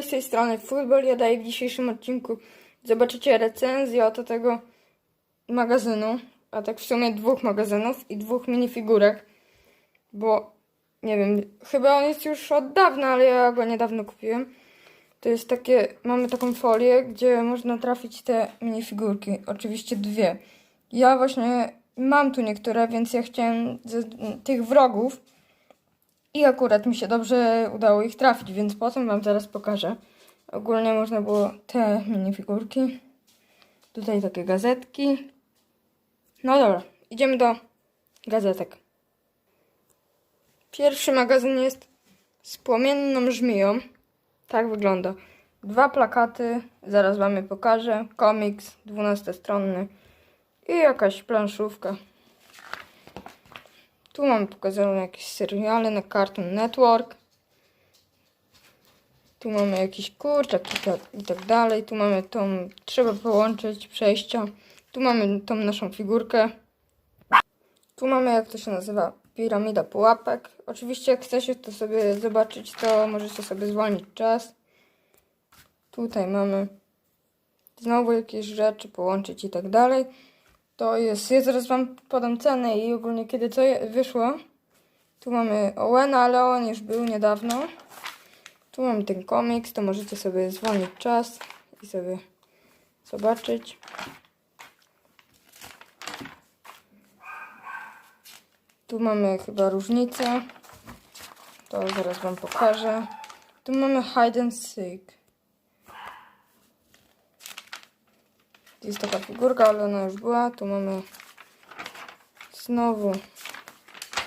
Z tej strony Football. Ja daję w dzisiejszym odcinku zobaczycie recenzję oto tego magazynu, a tak w sumie dwóch magazynów i dwóch minifigurek, bo nie wiem, chyba on jest już od dawna, ale ja go niedawno kupiłem. To jest takie, mamy taką folię, gdzie można trafić te minifigurki, oczywiście dwie. Ja właśnie mam tu niektóre, więc ja chciałem tych wrogów i akurat mi się dobrze udało ich trafić, więc potem wam zaraz pokażę. Ogólnie można było te minifigurki. Tutaj takie gazetki. No dobra, idziemy do gazetek. Pierwszy magazyn jest z płomienną żmiją. Tak wygląda. Dwa plakaty, zaraz wam je pokażę. Komiks, 12-stronny i jakaś planszówka. Tu mamy pokazane jakieś seriale na Cartoon Network. Tu mamy jakiś kurczak i tak, i tak dalej. Tu mamy tą, trzeba połączyć przejścia. Tu mamy tą naszą figurkę. Tu mamy, jak to się nazywa, piramida pułapek. Oczywiście, jak chcecie to sobie zobaczyć, to możecie sobie zwolnić czas. Tutaj mamy znowu jakieś rzeczy, połączyć i tak dalej. To jest, ja zaraz wam podam cenę i ogólnie kiedy to wyszło. Tu mamy Owena, ale on już był niedawno. Tu mamy ten komiks, to możecie sobie zwolnić czas i sobie zobaczyć. Tu mamy chyba różnicę. To zaraz wam pokażę. Tu mamy hide and seek. Jest taka figurka, ale ona już była. Tu mamy znowu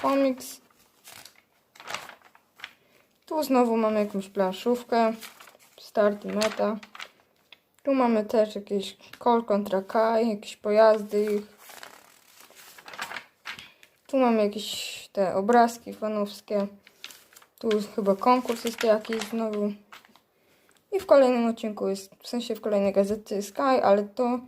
komiks. Tu znowu mamy jakąś planszówkę. Start i meta. Tu mamy też jakieś Call kontra Kai, jakieś pojazdy ich. Tu mamy jakieś te obrazki fanowskie. Tu chyba konkurs jest jakiś znowu. I w kolejnym odcinku jest, w sensie w kolejnej gazecie Sky, ale to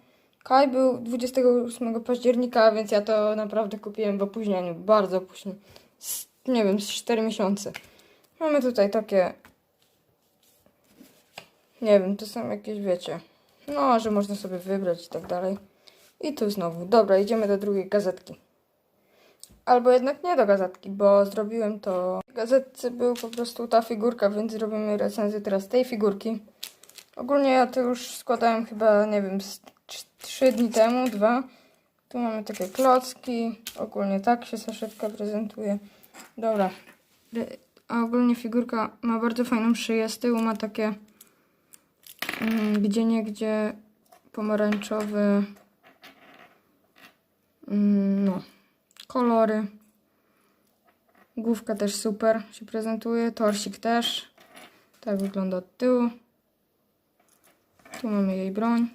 Kai był 28 października, więc ja to naprawdę kupiłem w opóźnieniu, bardzo opóźnieniu. Z, nie wiem, z 4 miesiące. Mamy tutaj takie, nie wiem, to są jakieś, wiecie, no, że można sobie wybrać i tak dalej. I tu znowu. Dobra, idziemy do drugiej gazetki. Albo jednak nie do gazetki, bo zrobiłem to. Gazetce był po prostu ta figurka, więc zrobimy recenzję teraz tej figurki. Ogólnie ja to już składałem chyba, nie wiem, z 3 dni temu, dwa. Tu mamy takie klocki. Ogólnie tak się saszetka prezentuje. Dobra. A ogólnie figurka ma bardzo fajną szyję. Z tyłu ma takie mm, gdzie niegdzie pomarańczowe mm, no, kolory. Główka też super się prezentuje. Torsik też. Tak wygląda od tyłu. Tu mamy jej broń.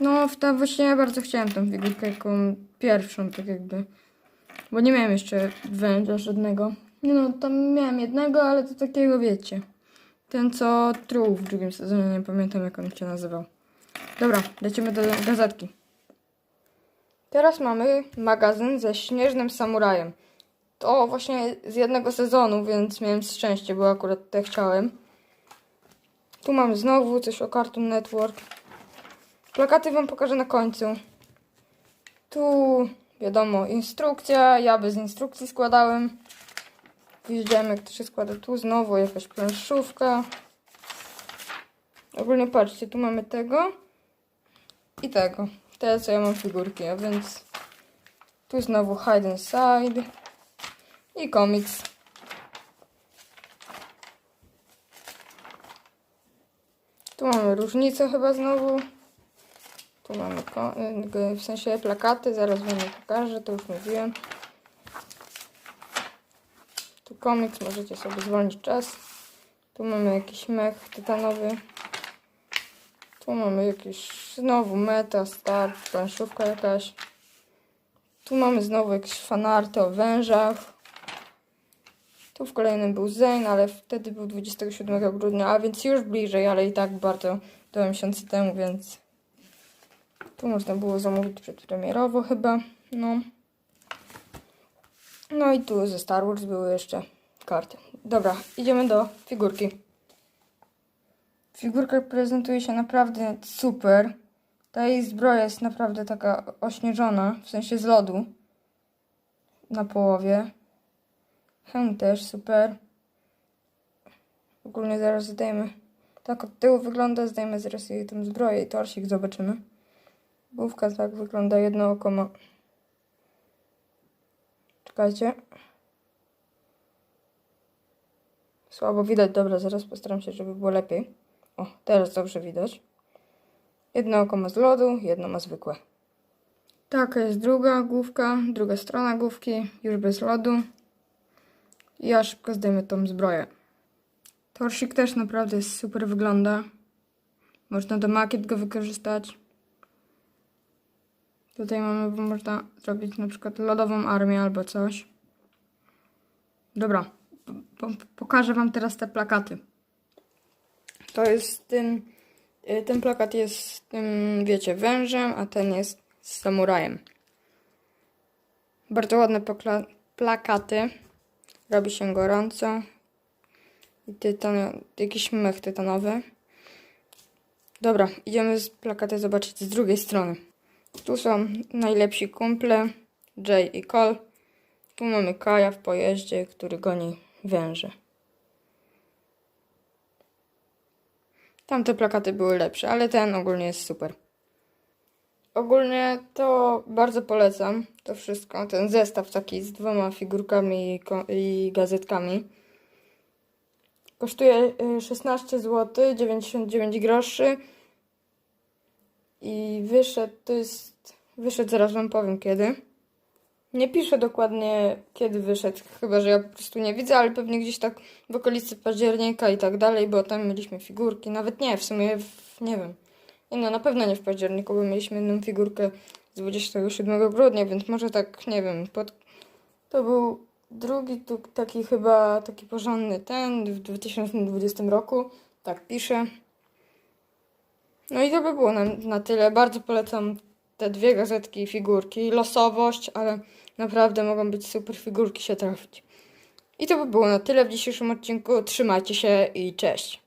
No, w ta właśnie ja bardzo chciałem tą figurkę jaką pierwszą, tak jakby. Bo nie miałem jeszcze węża żadnego. No, tam miałem jednego, ale to takiego wiecie. Ten co truł w drugim sezonie, nie pamiętam jak on się nazywał. Dobra, lecimy do gazetki. Teraz mamy magazyn ze śnieżnym samurajem. To właśnie z jednego sezonu, więc miałem szczęście, bo akurat te chciałem. Tu mamy znowu coś o Cartoon Network. Plakaty wam pokażę na końcu. Tu wiadomo, instrukcja. Ja bez instrukcji składałem. Widziałem jak to się składa. Tu znowu jakaś planszówka. Ogólnie patrzcie, tu mamy tego i tego. Te co ja mam figurki, a więc tu znowu hide and side i komiks. Tu mamy różnicę chyba znowu. Tu mamy ko- y, w sensie plakaty, zaraz wam je pokażę, to już mówiłem. Tu komiks, możecie sobie zwolnić czas. Tu mamy jakiś mech tytanowy. Tu mamy jakiś znowu meta, start, planszówka jakaś. Tu mamy znowu jakieś fanarty o wężach. Tu w kolejnym był Zane, ale wtedy był 27 grudnia, a więc już bliżej, ale i tak bardzo dwa miesiące temu, więc tu można było zamówić przedpremierowo chyba, no. No i tu ze Star Wars były jeszcze karty. Dobra, idziemy do figurki. Figurka prezentuje się naprawdę super. Ta jej zbroja jest naprawdę taka ośnieżona, w sensie z lodu. Na połowie. Hełm też super. Ogólnie zaraz zdejmę. Tak od tyłu wygląda, zdejmę zaraz jej tą zbroję i torsik zobaczymy. Główka tak wygląda, jedno oko ma. Czekajcie. Słabo widać, dobra, zaraz postaram się, żeby było lepiej. O, teraz dobrze widać. Jedno oko ma z lodu, jedno ma zwykłe. Taka jest druga główka, druga strona główki, już bez lodu. Ja szybko zdejmę tą zbroję. Torsik też naprawdę super wygląda. Można do makiet go wykorzystać. Tutaj mamy, bo można zrobić na przykład lodową armię albo coś. Dobra, po, pokażę wam teraz te plakaty. To jest ten, y, ten plakat jest tym, wiecie, wężem, a ten jest z samurajem. Bardzo ładne plakaty. Robi się gorąco. I tytan, jakiś mech tytanowy. Dobra, idziemy z plakaty zobaczyć z drugiej strony. Tu są najlepsi kumple, Jay i Cole. Tu mamy Kaja w pojeździe, który goni węże. Tamte plakaty były lepsze, ale ten ogólnie jest super. Ogólnie to bardzo polecam to wszystko. Ten zestaw taki z dwoma figurkami i, gazetkami. Kosztuje y, 16 zł 99 groszy. I wyszedł, to jest, wyszedł zaraz wam powiem kiedy. Nie piszę dokładnie kiedy wyszedł, chyba że ja po prostu nie widzę, ale pewnie gdzieś tak w okolicy października i tak dalej, bo tam mieliśmy figurki, nawet nie, w sumie w, nie wiem. Nie no, na pewno nie w październiku, bo mieliśmy jedną figurkę z 27 grudnia, więc może tak, nie wiem, pod... to był drugi tu, taki chyba, taki porządny ten w 2020 roku, tak piszę. No i to by było na, na tyle. Bardzo polecam te dwie gazetki i figurki. Losowość, ale naprawdę mogą być super figurki się trafić. I to by było na tyle w dzisiejszym odcinku. Trzymajcie się i cześć.